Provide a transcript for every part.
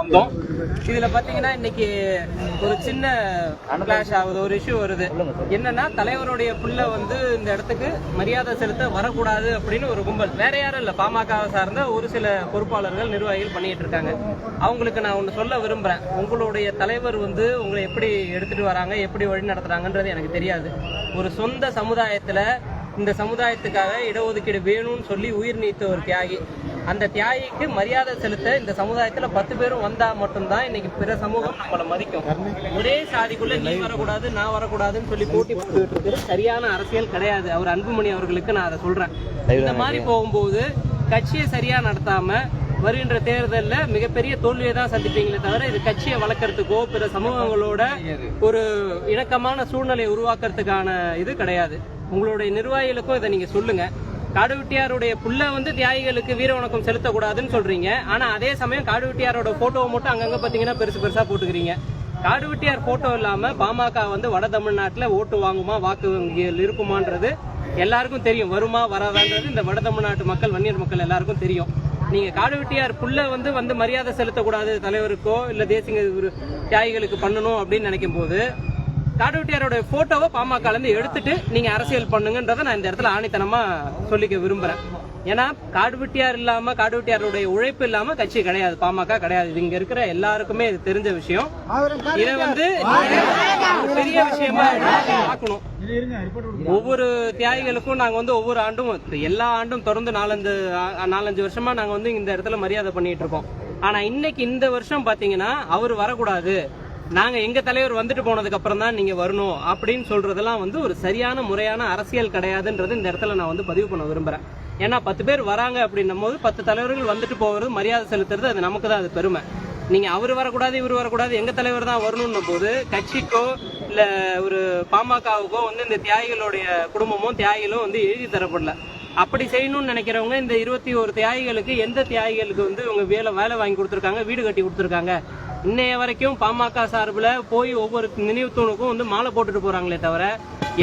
வந்தோம். இதுல பாத்தீங்கன்னா இன்னைக்கு ஒரு சின்ன கிளாஷ் ஆகுது ஒரு இஷ்யூ வருது. என்னன்னா தலைவருடைய புள்ள வந்து இந்த இடத்துக்கு மரியாதை செலுத்த வரக்கூடாது அப்படின்னு ஒரு கும்பல். வேற யாரும் இல்ல. பாமக சார்ந்த ஒரு சில பொறுப்பாளர்கள் நிர்வாகிகள் பண்ணிட்டு இருக்காங்க. அவங்களுக்கு நான் ஒண்ணு சொல்ல விரும்புறேன். உங்களுடைய தலைவர் வந்து உங்களை எப்படி எடுத்துட்டு வராங்க எப்படி வழி நடத்துறாங்கன்றது எனக்கு தெரியாது. ஒரு சொந்த சமுதாயத்துல இந்த சமுதாயத்துக்காக இடஒதுக்கீடு வேணும்னு சொல்லி உயிர் நீத்த ஒரு தியாகி. அந்த தியாகிக்கு மரியாதை செலுத்த இந்த சமுதாயத்துல பத்து பேரும் வந்தா மட்டும்தான் இன்னைக்கு பிற சமூகம் நம்மளை மதிக்கும். ஒரே சாதிக்குள்ள நீ வரக்கூடாது நான் வரக்கூடாதுன்னு சொல்லி போட்டி போட்டுக்கிட்டு இருக்கிறது சரியான அரசியல் கிடையாது. அவர் அன்புமணி அவர்களுக்கு நான் அதை சொல்றேன். இந்த மாதிரி போகும்போது கட்சியை சரியா நடத்தாம வருகின்ற தேர்தலில் மிகப்பெரிய தோல்வியை தான் சந்திப்பீங்களே தவிர இது கட்சியை வளர்க்கறதுக்கோ பிற சமூகங்களோட ஒரு இணக்கமான சூழ்நிலையை உருவாக்குறதுக்கான இது கிடையாது. உங்களுடைய நிர்வாகிகளுக்கும் இதை நீங்க சொல்லுங்க. காடுவெட்டியாருடைய புள்ள வந்து தியாகிகளுக்கு வீர வணக்கம் செலுத்தக்கூடாதுன்னு சொல்றீங்க. ஆனா அதே சமயம் காடுவெட்டியாரோட போட்டோவை மட்டும் அங்கங்க பாத்தீங்கன்னா பெருசு பெருசா போட்டுக்கிறீங்க. காடுவெட்டியார் போட்டோ இல்லாம பாமக வந்து வட தமிழ்நாட்டுல ஓட்டு வாங்குமா வாக்கு இருக்குமான்றது எல்லாருக்கும் தெரியும். வருமா வராதான்றது இந்த வட தமிழ்நாட்டு மக்கள் வன்னியர் மக்கள் எல்லாருக்கும் தெரியும். நீங்க காடுவெட்டியார் புள்ள வந்து வந்து மரியாதை செலுத்தக்கூடாது தலைவருக்கோ இல்ல தேசிய தியாகிகளுக்கு பண்ணணும் அப்படின்னு நினைக்கும் போது காடுவெட்டியாரோட போட்டோவை பாமக இருந்து எடுத்துட்டு நீங்க அரசியல் பண்ணுங்கன்றதை நான் இந்த இடத்துல ஆணித்தனமா சொல்லிக்க விரும்புறேன். ஏன்னா காடுவெட்டியார் இல்லாம காடுவெட்டியாருடைய உழைப்பு இல்லாம கட்சி கிடையாது. பாமக கிடையாது. இது இங்க இருக்கிற எல்லாருக்குமே இது தெரிஞ்ச விஷயம். இதை வந்து பெரிய விஷயமா பார்க்கணும். ஒவ்வொரு தியாகிகளுக்கும் நாங்க வந்து ஒவ்வொரு ஆண்டும் எல்லா ஆண்டும் தொடர்ந்து நாலஞ்சு நாலஞ்சு வருஷமா நாங்க வந்து இந்த இடத்துல மரியாதை பண்ணிட்டு இருக்கோம். ஆனா இன்னைக்கு இந்த வருஷம் பாத்தீங்கன்னா அவர் வரக்கூடாது. நாங்க எங்க தலைவர் வந்துட்டு போனதுக்கு அப்புறம் தான் நீங்க வரணும் அப்படின்னு சொல்றதெல்லாம் வந்து ஒரு சரியான முறையான அரசியல் கிடையாதுன்றது இந்த இடத்துல நான் வந்து பதிவு பண்ண விரும்புறேன். ஏன்னா பத்து பேர் வராங்க அப்படின்னும் போது பத்து தலைவர்கள் வந்துட்டு போகிறது மரியாதை செலுத்துறது அது நமக்கு தான் அது பெருமை. நீங்க அவர் வரக்கூடாது இவர் வரக்கூடாது எங்க தலைவர் தான் வரணும்னும் போது கட்சிக்கோ இல்ல ஒரு பாமகவுக்கோ வந்து இந்த தியாகிகளுடைய குடும்பமும் தியாகிகளும் வந்து எழுதி தரப்படல. அப்படி செய்யணும்னு நினைக்கிறவங்க இந்த இருபத்தி ஒரு தியாகிகளுக்கு எந்த தியாகிகளுக்கு வந்து இவங்க வேலை வேலை வாங்கி கொடுத்துருக்காங்க வீடு கட்டி கொடுத்துருக்காங்க இன்னைய வரைக்கும் பாமக சார்பில் போய் ஒவ்வொரு நினைவு தூணுக்கும் வந்து மாலை போட்டுட்டு போறாங்களே தவிர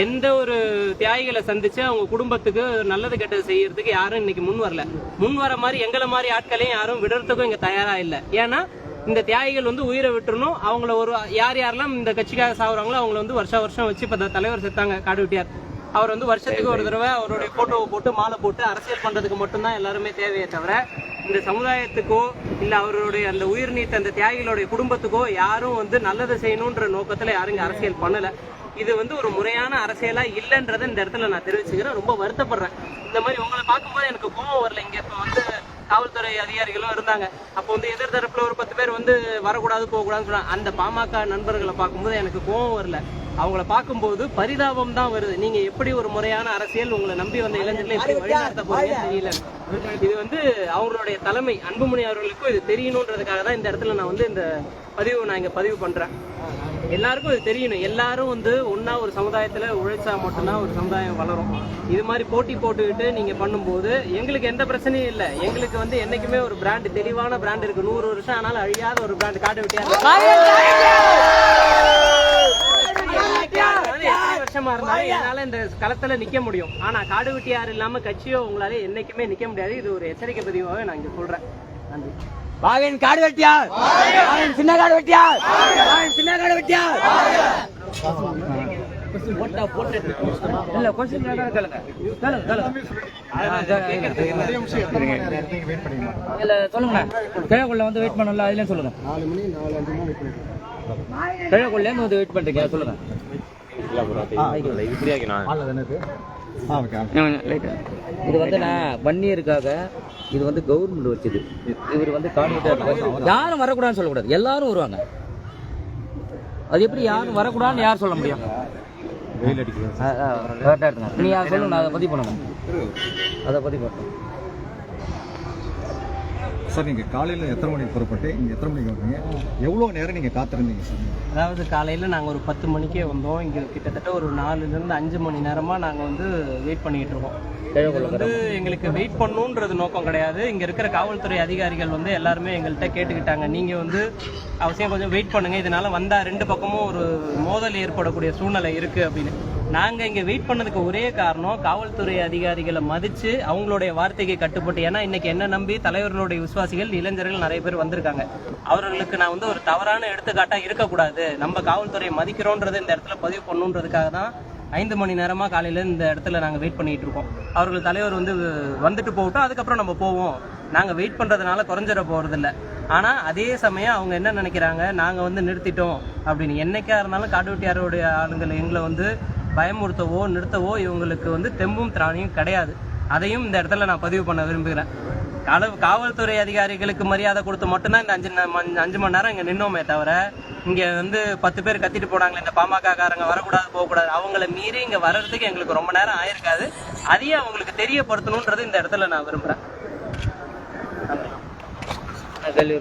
எந்த ஒரு தியாகிகளை சந்திச்சு அவங்க குடும்பத்துக்கு நல்லது கெட்டது செய்யறதுக்கு யாரும் இன்னைக்கு முன் வரல. முன் வர மாதிரி எங்களை மாதிரி ஆட்களையும் யாரும் விடுறதுக்கும் இங்க தயாரா இல்லை. ஏன்னா இந்த தியாகிகள் வந்து உயிரை விட்டுறணும். அவங்கள ஒரு யார் யாரெல்லாம் இந்த கட்சிக்காக சாகுறாங்களோ அவங்கள வந்து வருஷம் வருஷம் வச்சு இப்ப தலைவர் செத்தாங்க காடு வெட்டியார். அவர் வந்து வருஷத்துக்கு ஒரு தடவை அவருடைய போட்டோவை போட்டு மாலை போட்டு அரசியல் பண்றதுக்கு மட்டும்தான் எல்லாருமே தேவையே தவிர இந்த சமுதாயத்துக்கோ இல்ல அவருடைய அந்த உயிர் நீத்த அந்த தியாகிகளுடைய குடும்பத்துக்கோ யாரும் வந்து நல்லதை செய்யணுன்ற நோக்கத்துல யாரும் அரசியல் பண்ணல. இது வந்து ஒரு முறையான அரசியலா இல்லைன்றதை இந்த இடத்துல நான் தெரிவிச்சுக்கிறேன். ரொம்ப வருத்தப்படுறேன். இந்த மாதிரி உங்களை பார்க்கும்போது எனக்கு கோவம் வரல. இங்க இப்ப வந்து காவல்துறை அதிகாரிகளும் இருந்தாங்க. அப்போ வந்து எதிர் தரப்புல ஒரு பத்து பேர் வந்து வரக்கூடாது போகக்கூடாதுன்னு சொன்னாங்க. அந்த பாமக நண்பர்களை பார்க்கும்போது எனக்கு கோவம் வரல. அவங்கள பார்க்கும்போது பரிதாபம் தான் வருது. நீங்க எப்படி ஒரு முறையான அரசியல் உங்களை நம்பி வந்த இளைஞர்களை எப்படி வழிநடத்த போறீங்க தெரியல. இது வந்து அவங்களுடைய தலைமை அன்புமணி அவர்களுக்கும் இது தெரியணுன்றதுக்காக தான் இந்த இடத்துல நான் வந்து இந்த பதிவு நான் இங்க பதிவு பண்றேன். எல்லாருக்கும் இது தெரியணும். எல்லாரும் வந்து ஒண்ணா ஒரு சமுதாயத்துல உழைச்சா மட்டும்தான் ஒரு சமுதாயம் வளரும். இது மாதிரி போட்டி போட்டுக்கிட்டு நீங்க பண்ணும்போது எங்களுக்கு எந்த பிரச்சனையும் இல்லை. எங்களுக்கு வந்து என்னைக்குமே ஒரு பிராண்ட் தெளிவான பிராண்ட் இருக்கு. நூறு வருஷம் ஆனாலும் அழியாத ஒரு பிராண்ட் காட்டு வெட்டியா எத்தனை வருஷமா இருந்தாலும் என்னால இந்த களத்துல நிக்க முடியும். ஆனா காடு வெட்டியார் இல்லாம கட்சியோ உங்களால என்னைக்குமே நிக்க முடியாது. இது ஒரு எச்சரிக்கை பதிவாகவே நான் இங்க சொல்றேன். நன்றி. பாவின் காடு வெட்டியார்! சின்ன காடு வெட்டியார்! வெட்டியார் இல்ல கொஸ்டின் கேளுங்க கேளுங்க இல்ல சொல்லுங்க கிழக்குள்ள வந்து வெயிட் பண்ணல அதுலயும் சொல்லுங்க கிழக்குள்ள இருந்து வந்து வெயிட் பண்றீங்க சொல்லுங்க இது வந்து நான் வன்னியருக்காக இது வந்து கவர்மெண்ட் வச்சது இவர் வந்து கார்டு யாரும் வரக்கூடாதுன்னு சொல்லக்கூடாது எல்லாரும் வருவாங்க அது எப்படி யாரும் வரக்கூடாதுன்னு யார் சொல்ல முடியும்? கரெக்டாக எடுத்துங்க. நீ யார் சொல்லுங்க நான் அதை பதிவு பண்ணணும். அதை பதிவு பண்ணணும். சார் நீங்கள் காலையில் எத்தனை மணிக்கு புறப்பட்டு இங்கே எத்தனை மணிக்கு வந்தீங்க? எவ்வளோ நேரம் நீங்கள் காத்திருந்தீங்க சார்? அதாவது காலையில் நாங்கள் ஒரு பத்து மணிக்கே வந்தோம். இங்கே கிட்டத்தட்ட ஒரு நாலுலேருந்து அஞ்சு மணி நேரமாக நாங்கள் வந்து வெயிட் பண்ணிக்கிட்டு இருக்கோம். இது வந்து எங்களுக்கு வெயிட் பண்ணணுன்றது நோக்கம் கிடையாது. இங்கே இருக்கிற காவல்துறை அதிகாரிகள் வந்து எல்லாருமே எங்கள்கிட்ட கேட்டுக்கிட்டாங்க. நீங்கள் வந்து அவசியம் கொஞ்சம் வெயிட் பண்ணுங்க. இதனால வந்தால் ரெண்டு பக்கமும் ஒரு மோதல் ஏற்படக்கூடிய சூழ்நிலை இருக்குது அப்படின்னு. நாங்க இங்க வெயிட் பண்ணதுக்கு ஒரே காரணம் காவல்துறை அதிகாரிகளை மதிச்சு அவங்களுடைய வார்த்தைக்கு கட்டுப்பட்டு ஏன்னா இன்னைக்கு என்ன நம்பி தலைவர்களுடைய விசுவாசிகள் இளைஞர்கள் நிறைய பேர் வந்திருக்காங்க. அவர்களுக்கு நான் வந்து ஒரு தவறான எடுத்துக்காட்டா இருக்கக்கூடாது. நம்ம காவல்துறையை மதிக்கிறோன்றது இந்த இடத்துல பதிவு பண்ணுன்றதுக்காக தான் ஐந்து மணி நேரமா காலையில இந்த இடத்துல நாங்க வெயிட் பண்ணிட்டு இருக்கோம். அவர்கள் தலைவர் வந்து வந்துட்டு போகட்டும் அதுக்கப்புறம் நம்ம போவோம். நாங்க வெயிட் பண்றதுனால குறைஞ்சிட போறது இல்ல ஆனா அதே சமயம் அவங்க என்ன நினைக்கிறாங்க? நாங்க வந்து நிறுத்திட்டோம் அப்படின்னு. என்னைக்கா இருந்தாலும் காட்டுவட்டியாரோடைய ஆளுங்களை எங்களை வந்து பயமுறுத்தவோ நிறுத்தவோ இவங்களுக்கு வந்து தெம்பும் திராணியும் கிடையாது அதையும் இந்த இடத்துல நான் பதிவு பண்ண விரும்புகிறேன் கால காவல்துறை அதிகாரிகளுக்கு மரியாதை கொடுத்து மட்டும்தான் இந்த அஞ்சு அஞ்சு மணி நேரம் இங்கே நின்னோமே தவிர இங்கே வந்து பத்து பேர் கத்திட்டு போனாங்களே இந்த பாமக காரங்க வரக்கூடாது போகக்கூடாது அவங்கள மீறி இங்கே வர்றதுக்கு எங்களுக்கு ரொம்ப நேரம் ஆயிருக்காது அதையும் அவங்களுக்கு தெரியப்படுத்தணுன்றது இந்த இடத்துல நான் விரும்புகிறேன் கேள்வி